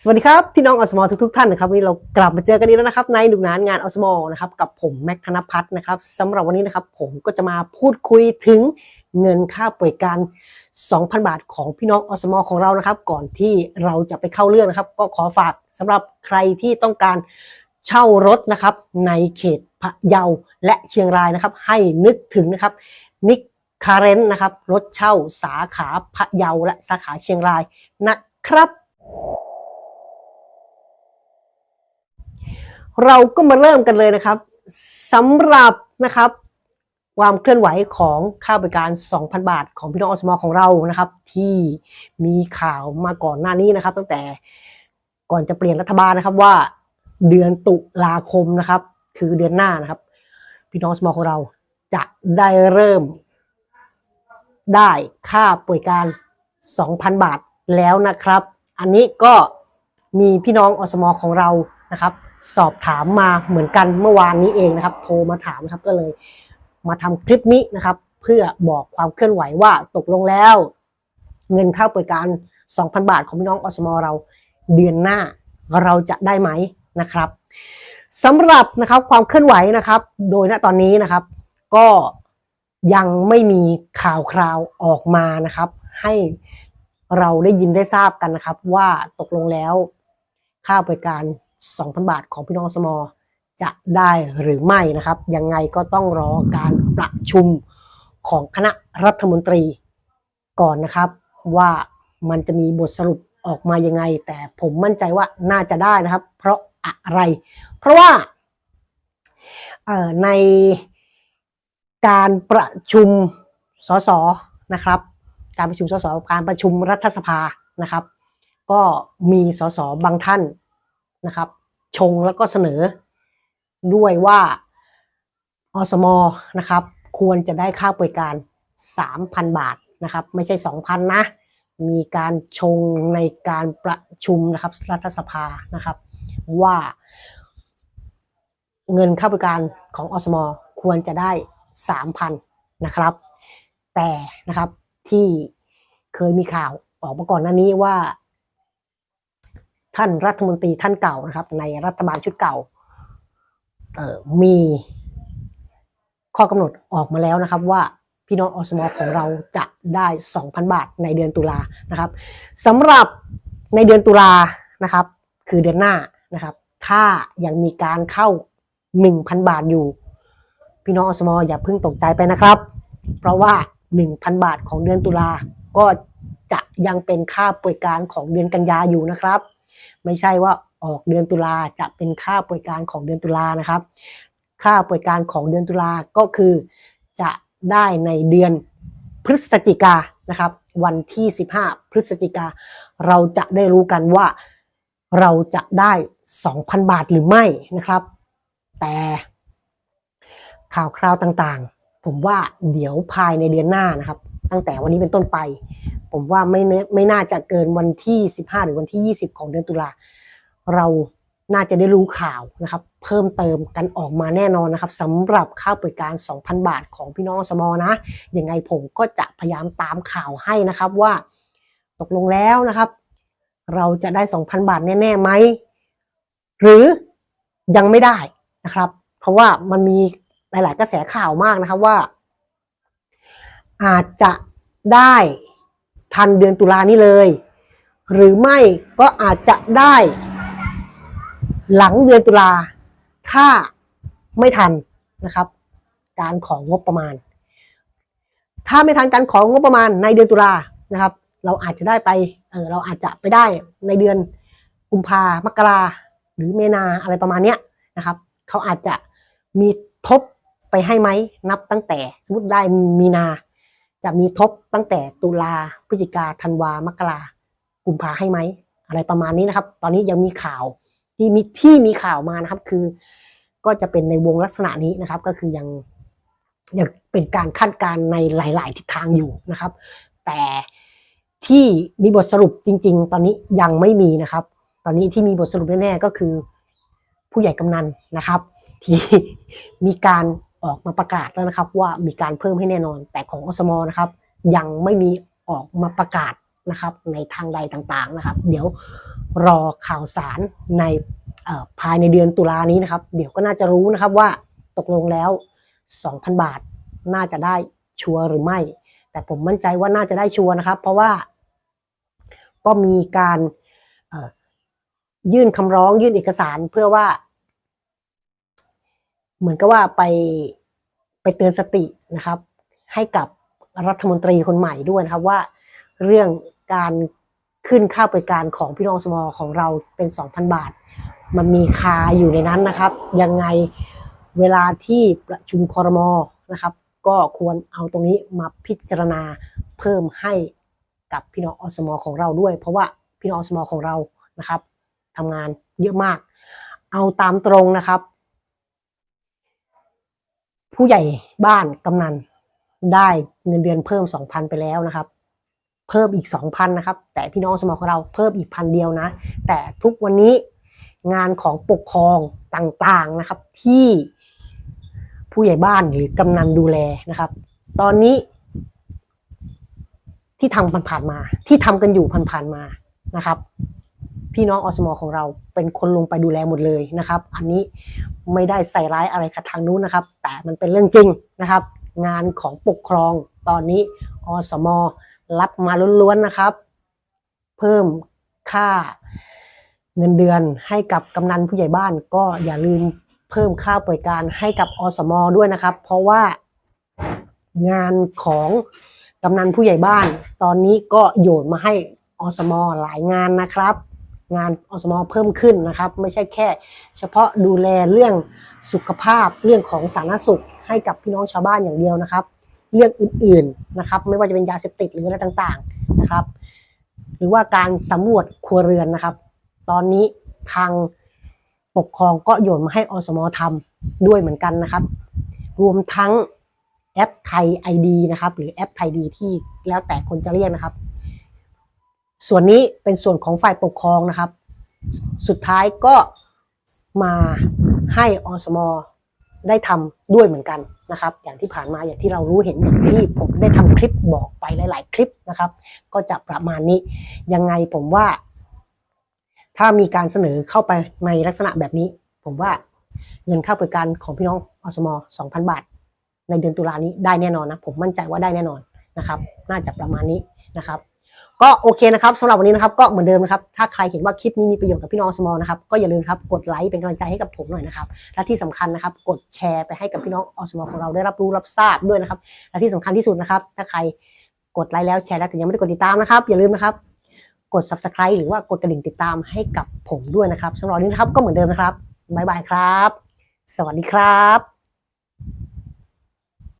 สวัสดีครับ พี่น้องอสมอทุกๆท่านนะครับวันนี้เรากลับมาเจอกันอีกแล้วนะครับ ในหนุกนานงานอสมอนะครับกับผมแม็กธนพัฒน์นะครับสำหรับวันนี้นะครับผมก็จะมาพูดคุยถึงเงินค่าป่วยการ 2,000 บาทของพี่น้องอสมอของเรานะครับ ก่อนที่เราจะไปเข้าเรื่องนะครับ ก็ขอฝากสำหรับใครที่ต้องการเช่ารถนะครับ ในเขตพะเยาและเชียงรายนะครับ ให้นึกถึงนะครับนิกคาเรนนะครับรถเช่าสาขาพะเยาและสาขาเชียงรายนะครับ เราก็มาเริ่มกันเลยนะครับสำหรับนะครับความเคลื่อนไหวของค่าบริการ 2,000 บาท ของพี่น้องอสมอของเรานะครับ ที่มีข่าวมาก่อนหน้านี้นะครับ ตั้งแต่ก่อนจะเปลี่ยนรัฐบาลนะครับว่าเดือนตุลาคมนะครับ คือเดือนหน้านะครับ พี่น้องอสมอของเราจะได้เริ่ม ได้ค่าป่วยการ 2,000 บาทแล้วนะครับ อันนี้ก็มีพี่น้องอสมอของเรานะครับ สอบถามมาเหมือนกันเมื่อวานนี้เองนะครับ โทรมาถามนะครับก็เลยมาทำคลิปนี้นะครับ เพื่อบอกความเคลื่อนไหวว่าตกลงแล้ว เงินค่าบริการ 2,000 บาทของพี่น้องอสมอเราเดือนหน้าเราจะได้ไหมนะครับสำหรับนะครับความเคลื่อนไหวนะครับ โดยณตอนนี้นะครับ ก็ยังไม่มีข่าวคราวออกมานะครับ ให้เราได้ยินได้ทราบกันนะครับ ว่าตกลงแล้วค่าบริการ 2,000 บาทของพี่น้องสมอจะได้หรือไม่นะครับ ยังไงก็ต้องรอการประชุมของคณะรัฐมนตรีก่อนนะครับ ว่ามันจะมีบทสรุปออกมายังไง แต่ผมมั่นใจว่าน่าจะได้นะครับ เพราะอะไร เพราะว่าในการประชุมสสนะครับ การประชุมสสการประชุมรัฐสภานะครับ ก็มีสสบางท่านนะครับ ชงแล้วก็เสนอ ด้วยว่าอสมนะครับ ควรจะได้ค่าบริการ 3,000 บาทนะครับ ไม่ใช่ 2,000 นะ มีการชงในการประชุมนะครับรัฐสภานะครับ ว่า เงินค่าบริการของอสมควรจะได้ 3,000 นะครับ แต่นะครับที่เคยมีข่าวออกมาก่อนหน้านี้ว่า ท่านรัฐมนตรีท่านเก่านะครับ ในรัฐบาลชุดเก่าเออมีข้อกำหนดออกมาแล้วนะครับว่าพี่น้องอสมอของเราจะได้ 2,000 บาทในเดือนตุลานะครับสำหรับในเดือนตุลานะครับ คือเดือนหน้านะครับ ถ้ายังมีการเข้า 1,000 บาทอยู่ พี่น้องอสมอย่าเพิ่งตกใจไปนะครับ เพราะว่า 1,000 บาทของเดือนตุลาก็จะยังเป็นค่าป่วยการของเดือนกันยาอยู่นะครับ ไม่ใช่ว่าออกเดือนตุลาจะเป็นค่าป่วยการของเดือนตุลานะครับ ค่าป่วยการของเดือนตุลาก็คือจะได้ในเดือนพฤศจิกานะครับ วันที่ 15 พฤศจิกา เราจะได้รู้กันว่าเราจะได้ 2,000 บาทหรือไม่นะครับ แต่ข่าวคราวต่างๆ ผมว่าเดี๋ยวภายในเดือนหน้านะครับ ตั้งแต่วันนี้เป็นต้นไป ผมว่าไม่เนไม่น่าจะเกินวันที่ 15 หรือวันที่ 20 ของเดือนตุลาเราน่าจะได้รู้ข่าวนะครับ เพิ่มเติมกันออกมาแน่นอนนะครับสำหรับค่าบริการ 2,000 บาทของพี่น้องสมอนะยังไงผมก็จะพยายามตามข่าวให้นะครับว่าตกลงแล้วนะครับ เราจะได้ 2,000 บาทแน่ๆไหมหรือยังไม่ได้นะครับ เพราะว่ามันมีหลาย ๆ กระแสข่าวมากนะครับว่า อาจจะได้ ทันเดือนตุลานี้เลย หรือไม่ก็อาจจะได้ หลังเดือนตุลาถ้าไม่ทันนะครับ การของงบประมาณ ถ้าไม่ทันการของงบประมาณในเดือนตุลานะครับ เราอาจจะได้ไปเออเราอาจจะไปได้ในเดือนกุมภามกราหรือเมนาอะไรประมาณเนี้ยนะครับ เขาอาจจะมีทบไปให้ไหมนับตั้งแต่สมมติได้มีนา จะมีทบตั้งแต่ตุลาพฤศจิกาธันวามกรากุมภาให้ไหม อะไรประมาณนี้นะครับ ตอนนี้ยังมีข่าวที่มีที่มีข่าวมานะครับ คือ ก็จะเป็นในวงลักษณะนี้นะครับ ก็คือยังยังเป็นการคาดการณ์ในหลาย ๆ ทิศทางอยู่นะครับ แต่ที่มีบทสรุปจริง ๆ ตอนนี้ยังไม่มีนะครับ ตอนนี้ที่มีบทสรุปแน่ๆก็คือผู้ใหญ่กำนันนะครับ ที่มีการ ออกมาประกาศแล้วนะครับ ว่ามีการเพิ่มให้แน่นอน แต่ของอสมนะครับ ยังไม่มีออกมาประกาศนะครับ ในทางใดต่างๆนะครับ เดี๋ยวรอข่าวสารในภายในเดือนตุลานี้นะครับ เดี๋ยวก็น่าจะรู้นะครับว่าตกลงแล้ว 2,000 บาทน่าจะได้ชัวร์หรือไม่ แต่ผมมั่นใจว่าน่าจะได้ชัวร์นะครับ เพราะว่าก็มีการยื่นคำร้องยื่นเอกสารเพื่อว่า เหมือนกับว่าไปไปเตือนสตินะครับ ให้กับรัฐมนตรีคนใหม่ด้วยนะครับว่าเรื่องการขึ้นค่าบริการของพี่น้องสมอของเราเป็น 2,000 บาท มันมีคาอยู่ในนั้นนะครับ ยังไงเวลาที่ประชุมคอรมอนะครับ ก็ควรเอาตรงนี้มาพิจารณาเพิ่มให้กับพี่น้องอสมอของเราด้วย เพราะว่าพี่น้องอสมอของเรานะครับทำงานเยอะมาก เอาตามตรงนะครับ ผู้ใหญ่บ้านกำนันได้เงินเดือนเพิ่ม 2,000 ไปแล้วนะครับ เพิ่มอีก 2,000 นะครับ แต่พี่น้องสมอของเราเพิ่มอีกพันเดียวนะ แต่ทุกวันนี้งานของปกครองต่างๆนะครับที่ผู้ใหญ่บ้านหรือกำนันดูแลนะครับ ตอนนี้ ที่ทำผ่านๆมา ที่ทำกันอยู่ผ่านๆมานะครับ พี่น้องอสมของเราเป็นคนลงไปดูแลหมดเลยนะครับ อันนี้ไม่ได้ใส่ร้ายอะไรกับทางนู้นนะครับ แต่มันเป็นเรื่องจริงนะครับ งานของปกครองตอนนี้อสมรับมาล้วนๆนะครับ เพิ่มค่าเงินเดือนให้กับกำนันผู้ใหญ่บ้านก็อย่าลืมเพิ่มค่าบริการให้กับอสมด้วยนะครับ เพราะว่างานของกำนันผู้ใหญ่บ้าน ตอนนี้ก็โยนมาให้อสมหลายงานนะครับ งานอสมเพิ่มขึ้นนะครับ ไม่ใช่แค่ เฉพาะดูแลเรื่องสุขภาพเรื่องของสาธารณสุขให้กับพี่น้องชาวบ้านอย่างเดียวนะครับ เรื่องอื่นๆนะครับ ไม่ว่าจะเป็นยาเสพติดหรืออะไรต่างๆนะครับ หรือว่าการสำรวจครัวเรือนนะครับ ตอนนี้ทางปกครองก็โยนมาให้อสมทำด้วยเหมือนกันนะครับ รวมทั้งแอปไทย ID นะครับ หรือแอปไทยดีที่แล้วแต่คนจะเรียกนะครับ ส่วนนี้เป็นส่วนของฝ่ายปกครองนะครับ สุดท้ายก็มาให้อสมได้ทำด้วยเหมือนกันนะครับ อย่างที่ผ่านมาอย่างที่เรารู้เห็นอย่างที่ผมได้ทำคลิปบอกไปหลาย ๆ คลิปนะครับ ก็จะประมาณนี้ยังไงผมว่า ถ้ามีการเสนอเข้าไปในลักษณะแบบนี้ ผมว่าเงินค่าบริการของพี่น้องอสม2,000 บาท ในเดือนตุลานี้ได้แน่นอนนะ ผมมั่นใจว่าได้แน่นอนนะครับ น่าจะประมาณนี้นะครับ ก็โอเคนะครับสำหรับวันนี้นะครับก็เหมือนเดิมนะครับ ถ้าใครเห็นว่าคลิปนี้มีประโยชน์กับพี่น้องสมอลนะครับก็อย่าลืมครับกดไลค์เป็นกำลังใจให้กับผมหน่อยนะครับ และที่สำคัญนะครับกดแชร์ไปให้กับพี่น้องอสมอของเราได้รับรู้รับทราบด้วยนะครับ และที่สำคัญที่สุดนะครับ ถ้าใครกดไลค์แล้วแชร์แล้วแต่ยังไม่ได้กดติดตามนะครับ อย่าลืมนะครับ กด subscribe หรือว่ากดกระดิ่งติดตามให้กับผมด้วยนะครับสำหรับวันนี้นะครับก็เหมือนเดิมนะครับบ๊ายบายครับ สวัสดีครับ